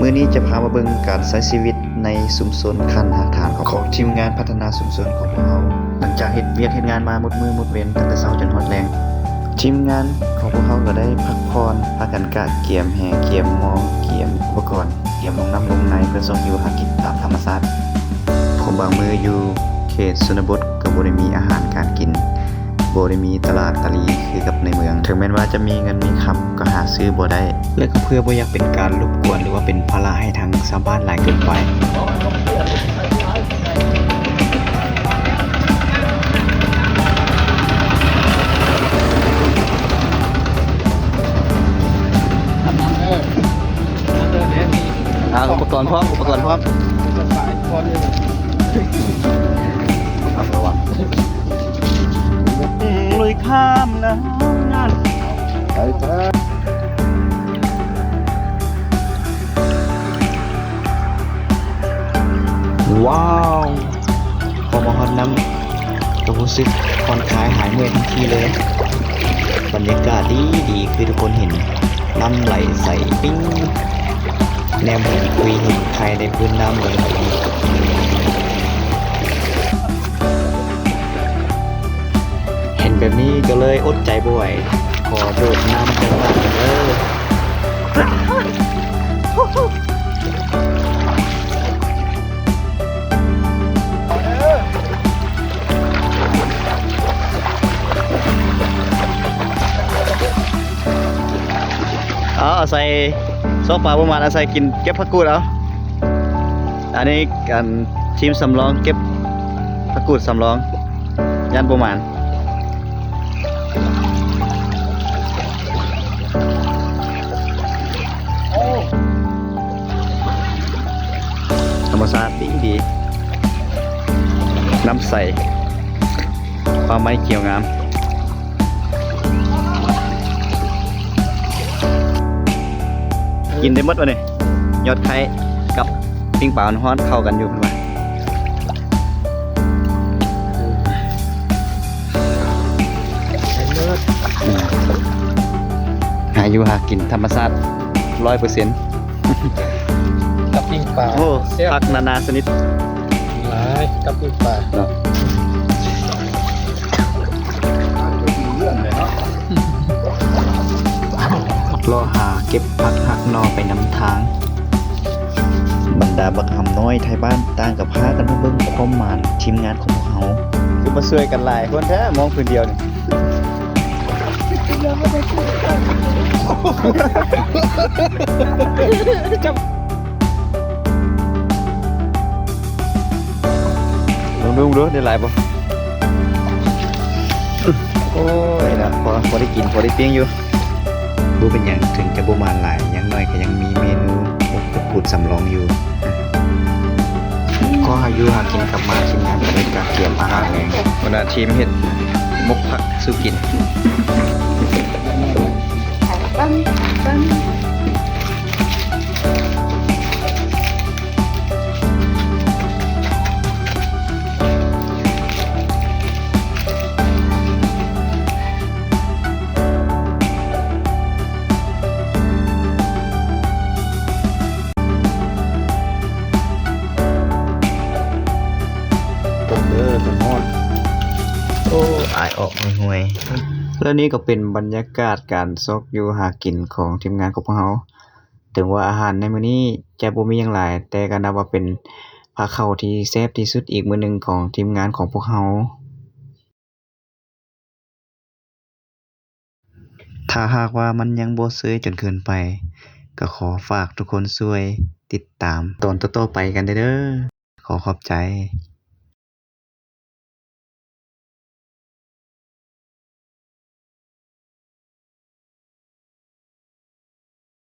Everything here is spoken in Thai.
มื้อนี้จะพามาเบิ่งการใช้ชีวิตในชุมชนคันหาฐานของทีมงานพัฒนาชุมชนของพวกเราหลังจากเฮ็ดเวียกเฮ็ดงานมาหมดมือหมดเวรตั้งแต่เช้าจนฮอดแลงทีมงานของพวกเขาก็ได้พักผ่อนพากันกะเกียมแห่เกียมมองเกียมอุปกรณ์เกียมลงน้ำลงในเพื่อส่งอยู่หากินตามธรรมชาติผมบางมืออยู่เขตชนบทก็บ่ได้มีอาหารการกิน บได้มีตลาดตะลีคือกับในเมือง ถึงแม้ว่าจะมีเงินมีคำก็หาซื้อบ่ได้ และก็เพื่อบ่อยากเป็นการรบกวนหรือว่าเป็นภาระให้ทางชาวบ้านหลายเกินไปอ่าอุปกรณ์พร้อมอุปกรณ์พร้อม ข้ามนะงานไปครับว้าวพอมาฮอดน้ำก็รู้สึกผ่อนคลายหายเมื่อยทันทีเลย บรรยากาศดีดีคือทุกคนเห็นน้ำไหลใสปิ้งแนมเห็นคุยเห็นใครในพื้นน้ำเลย แบบนี้ก็เลยอดใจบ่ไหวขอโดดน้ำจังหวะกันเลยเอาอาใส่ซอกปลาประมาณอาใส่กินเก็บผักกูดเอาอันนี้การทีมสำรองเก็บผักกูดสำรองยันประมาณ รรมชาติดีดีน้ำใสปลามไม้เกี่ยวงามกินได้หมดวะเนี่ยยอดไข่กับปิ้งเปล่าฮ้อนเข้ากันอยู่เป็นว่าหาอยู่หากินธรรมชาติร้อยเปอร์เซ็นต์ ปิ้งปลาโอ้เสียบผักนานาชนิดหลายกับปิ้งปลาเนาะเรื่องเลยเนาะรอหาเก็บผักหักนอไปนำทาง บรรดาบักหำน้อยไทยบ้านต่างกับพากันมาเบิ่งความหมานทีมงานของพวกเขาคือมาช่วยกันหลายคนแท้มองพื้นเดียวนี่ลอ งดูดูได้หลายป่โอ้ยนะพอพอได้กินพอได้เปี้ยงอยู่บูเป็นอย่างถึงจะบูมานหลายอยังน้อยก็ยังมีเมนูอบตะปูดสำรองอยู่ก็หาอยู่หากินกลับมาทีมงานก็ได้การเตรียมอาหารแรงวันนี้ทีมเห็ดมกผักสู้กิน อ้อายออกห่วยๆแล้วนี่ก็เป็นบรรยากาศการซอกอยู่หากินของทีมงานของพวกเราถึงว่าอาหารในมื้อนี้จะบ่มีหยังหลาย แต่ก็นับว่าเป็นภาคเข้าวที่แซ่บที่สุดอีกมื้อหนึงของทีมงานของพวกเราถ้าหากว่ามันยังบ่เซยจนเกินไป ก็ขอฝากทุกคนช่วยติดตามตอนต่อๆไปกันเด้อขอขอบใจ